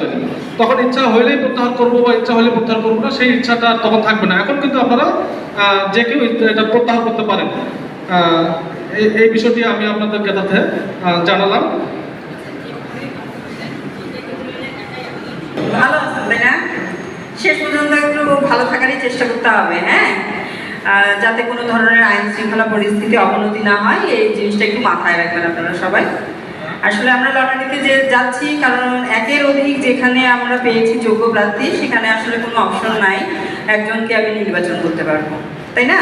আসবেন তখন ইচ্ছা হইলেই প্রত্যাহার করব বা ইচ্ছা হলে প্রত্যাহার করব না সেই ইচ্ছাটা তখন থাকবে না। এখন কিন্তু আপনারা যে কেউ এটা প্রত্যাহার করতে পারেন। এই- বিষয়টি আমি আপনাদের আহ, জানালাম। ভালো শেষ পর্যন্ত একটু ভালো থাকারই চেষ্টা করতে হবে হ্যাঁ? যাতে কোনো ধরনের আইন শৃঙ্খলা পরিস্থিতি অবনতি না হয় এই জিনিসটা একটু মাথায় রাখবেন আপনারা সবাই। আসলে আমরা লটারিতে যে যাচ্ছি, কারণ একের অধিক যেখানে আমরা পেয়েছি যোগ্য প্রার্থী, সেখানে আসলে কোনো অপশন নাই। একজনকে আমি নির্বাচন করতে পারব, তাই না?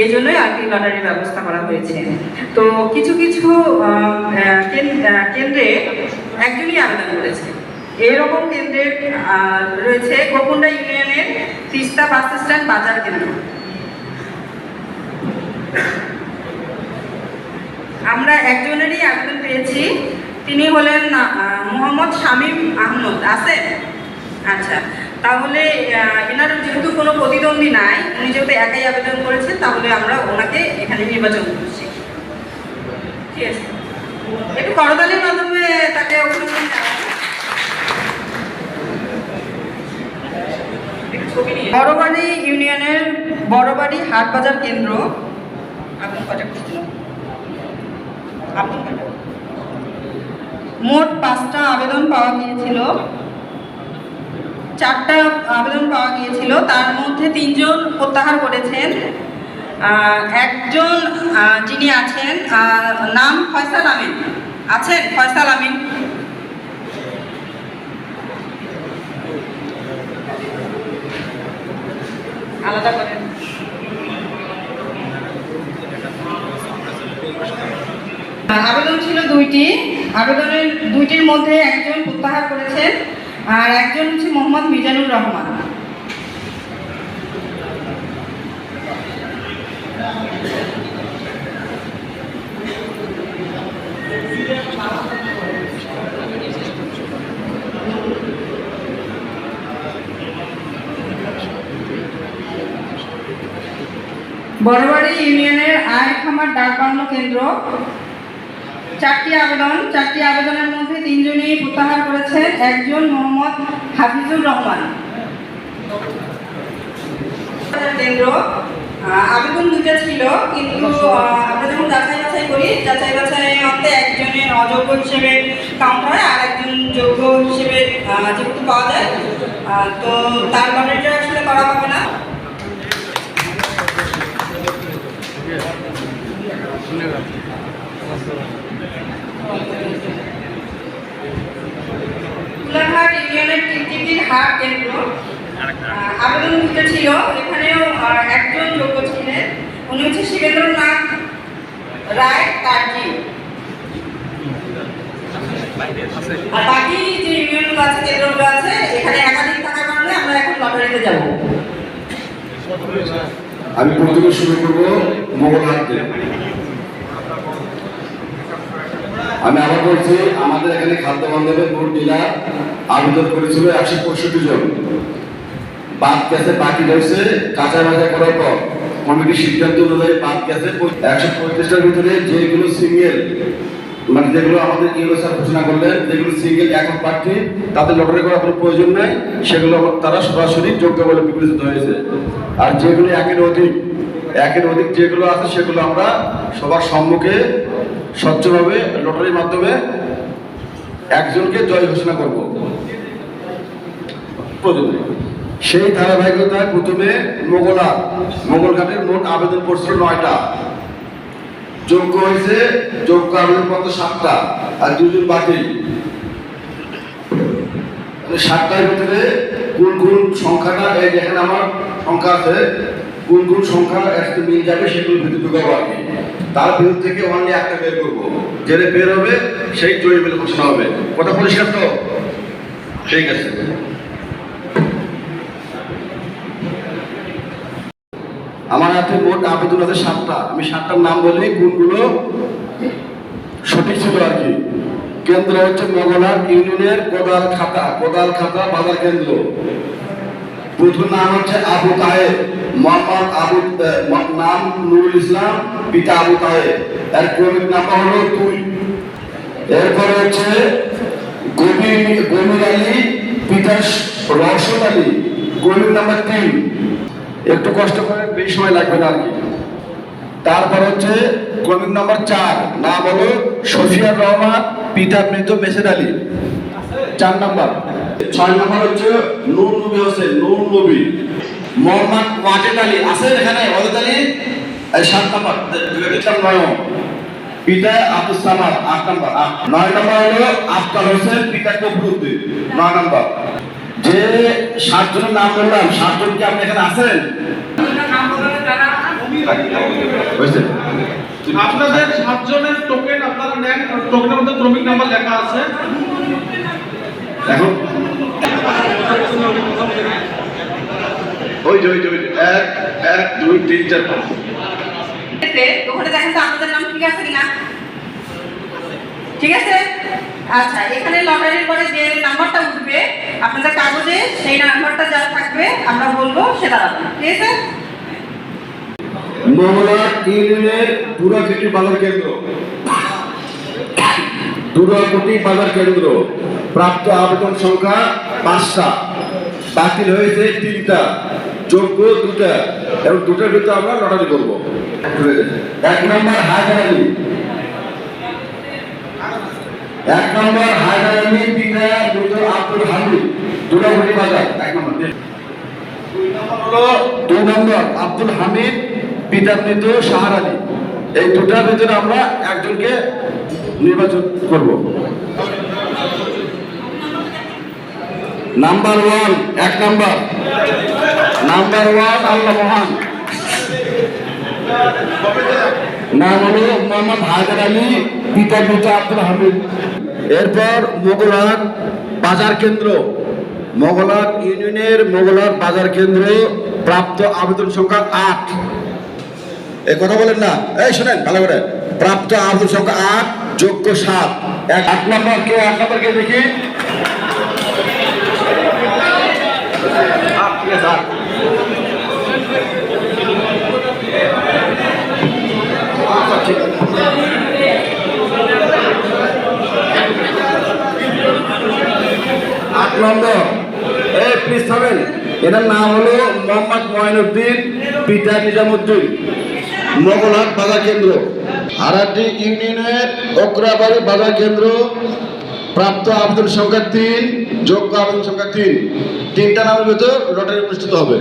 এই জন্যই আর কি লটারির ব্যবস্থা করা হয়েছে। তো কিছু কিছু কেন্দ্রে একজনই আবেদন করেছে। এরকম কেন্দ্রের রয়েছে গোকুন্ডা ইউনিয়নের তিস্তা বাস স্ট্যান্ড বাজার কেন্দ্র। আমরা একজনেরই আবেদন পেয়েছি। তিনি হলেন মোহাম্মদ শামীম আহমদ। আছেন আচ্ছা। তাহলে এনার যেহেতু কোনো প্রতিদ্বন্দ্বী নাই, উনি যেহেতু একাই আবেদন করেছেন, তাহলে আমরা ওনাকে এখানে নির্বাচন করছি। ঠিক আছে। একটু করতালির মাধ্যমে তাকে। বড়বাড়ি ইউনিয়নের বড়বাড়ি হাট বাজার কেন্দ্র। আপনি কটা? মোট পাঁচটা আবেদন পাওয়া গিয়েছিল। চারটা আবেদন পাওয়া গিয়েছিল। তার মধ্যে তিনজন প্রত্যাহার করেছেন। একজন যিনি আছেন নাম ফয়সাল আমিন। আছেন ফয়সাল আমিন আলাদা করেন আবেদন ছিল দুইটি আবেদনের দুইটির মধ্যে একজন প্রত্যাহার করেছেন আর একজন হচ্ছে মোহাম্মদ মিজানুর রহমান। বড়বাড়ি ইউনিয়নের আয় খামার ডাক বাংলো কেন্দ্র চারটি আবেদন চারটি আবেদনের মধ্যে তিনজনই প্রত্যাহার করেছেন একজন মোহাম্মদ হাফিজুর রহমান। কেন্দ্র আবেদন দুটো ছিল কিন্তু আমরা যখন যাচাই বাছাই করি যাচাই বাছাই মধ্যে একজনের অযোগ্য হিসেবে কাউন্ট হয় আর একজন যোগ্য হিসেবে যেহেতু পাওয়া যায় তো তার লটারিটা আসলে করা হবে না। কুলাঘাট ইউনিয়নের টিটিপির হাট কেন্দ্র। আহ, আবেদন দুটো ছিল। এখানেও একজন যোগ্য ছিলেন। উনি হচ্ছে শিবেন্দ্রনাথ রায় কার্জি আর বাকি যে ইউনিয়নগুলো আছে কেন্দ্রগুলো আছে এখানে একাধিক থাকার কারণে আমরা এখন লটারিতে যাব। আমি প্রথমে শুরু করব মোগল হাট দিয়ে। আমি আবার বলছি, আমাদের এখানে খাদ্য বান্ধবের মোট ডিলার আবেদন করেছিল একশো পঁয়ষট্টি জন। বাদ গেছে, বাকি রয়েছে, কাঁচা বাজা করার পর কমিটির সিদ্ধান্ত অনুযায়ী বাদ গেছে। একশো পঁয়ত্রিশটার ভিতরে যেগুলো সিঙ্গেল মানে যেগুলো আমাদের ইউরো স্যার ঘোষণা করলেন, যেগুলো সিঙ্গেল এখন প্রার্থী, তাদের লটারি করার কোনো প্রয়োজন নেই, সেগুলো তারা সরাসরি যোগ্য বলে বিবেচিত হয়েছে। আর যেগুলো একের অধিক একের অধিক যেগুলো আছে, সেগুলো আমরা সবার সম্মুখে স্বচ্ছভাবে লটারির মাধ্যমে একজনকে জয় ঘোষণা করব। সেই ধারাবাহিকতায় প্রথমে মোগলা মোগলঘাটের মোট আবেদন পড়ছিল নয়টা। যোগ্য হয়েছে যোগ্য আবেদনপত্র সাতটা আর দুজন বাকি মানে সাতটার ভিতরে কোন কোন সংখ্যাটা এই যেখানে আমার সংখ্যা আছে। কোন কোন সংখ্যা একসাথে মিল যাবে, সেগুলো ভিতরে ঢুকাবো আর কি। তার ভিতর থেকে অনলি একটা বের করব। যেটা বের হবে, সেই জয়ী বলে ঘোষণা হবে। কথা পরিষ্কার তো? ঠিক আছে। আমার হাতে মোট আবেদন আছে সাতটা। আমি সাতটার নাম বলি, কোনগুলো? সঠিক ছিল আর কি। কেন্দ্র হচ্ছে মগলার ইউনিয়নের কোদাল খাতা। কোদাল খাতা বাজার কেন্দ্র। প্রথম নাম হচ্ছে আবু তাহের। মোহাম্মদ আবু নাম নুরুল ইসলাম, পিতা আবু তাহের এর ক্রমিক নাম্বার হলো দুই এরপরে হচ্ছে গভীর গমির আলী পিতা রওশন আলী কর্মী নাম্বার তিন। একটু কষ্ট করে বেশি সময় লাগবে না আর তারপর হচ্ছে ক্রমিক নম্বর চার। নাম হলো শফিয়ার রহমান, পিতা মৃত মেসেদ আলী। চার নম্বর। ছয় নম্বর হচ্ছে নূর নবী হোসেন নূর নবী। মোহাম্মদ ওয়াজেদ আলী আছে এখানে? ওয়াজেদ আলী? সাত নম্বর। পিতা আব্দুল সামাদ আট নম্বর। নয় নম্বর হলো আফতার হোসেন পিতা কবরুদ্দিন নয় নম্বর। যে সাতজনের নাম বললাম সাতজন কি আপনি এখানে আছেন? আপনাদের সাতজনের টোকেন আপনারা নেন টোকেনের মধ্যে ক্রমিক নাম্বার লেখা আছে। এখন ওই যে ওই যে এক এক দুই তিন চার পাঁচ। ওখানে দেখেন তো আপনাদের নাম ঠিক আছে কিনা? ঠিক আছে? আচ্ছা এখানে লটারির পরে যে নাম্বারটা উঠবে আপনাদের কাগজে সেই নাম্বারটা যা থাকবে আমরা বলব সেটা ঠিক আছে? মহলা ইউনিয়নের দুরাকুটি বাজার কেন্দ্র। দুরাকুটি বাজার কেন্দ্র। প্রাপ্ত আবেদন সংখ্যা পাঁচটা। বাতিল হয়েছে তিনটা। যোগ্য দুটা, এবং দুটার ভিতরে আমরা লটারি করব। এক নম্বর হায়দার আলী। এক নম্বর হায়দার আলী মৃত আব্দুল হামিদ। দুরাকুটি বাজার এক নম্বর। দুই নম্বর আব্দুল হামিদ পিতা মৃত সাহার আলী। এই দুটার ভিতরে আমরা একজনকে নির্বাচন করব। নাম্বার ওয়ান, এক নাম্বার। নাম্বার ওয়ান আল্লাহ মহান নাম হলো মোহাম্মদ হায়দার আলী পিতা মৃত আব্দুল হামিদ এরপর মোগলহাট বাজার কেন্দ্র। মোগলহাট ইউনিয়নের মোগলহাট বাজার কেন্দ্র প্রাপ্ত আবেদন সংখ্যা আট। এই কথা বলেন না। এই শোনেন ভালো করে। প্রাপ্ত আবেদন সংখ্যা আট যোগ্য সাত। এক আট নম্বর কে? আট নম্বর কে দেখি? আট, ঠিক আছে, আট। আচ্ছা, ঠিক আছে। আট নম্বর এই প্লিজ থামেন এটার নাম হলো মোহাম্মদ ময়নুদ্দিন পিতা নিজামুদ্দিন। মোগলহাট বাজার কেন্দ্র। হারাটি ইউনিয়নের ওকরাবাড়ি বাজার কেন্দ্র। প্রাপ্ত আবেদন সংখ্যা তিন, যোগ্য আবেদন সংখ্যা তিন। তিনটা নামের ভেতর লটারি অনুষ্ঠিত হবে।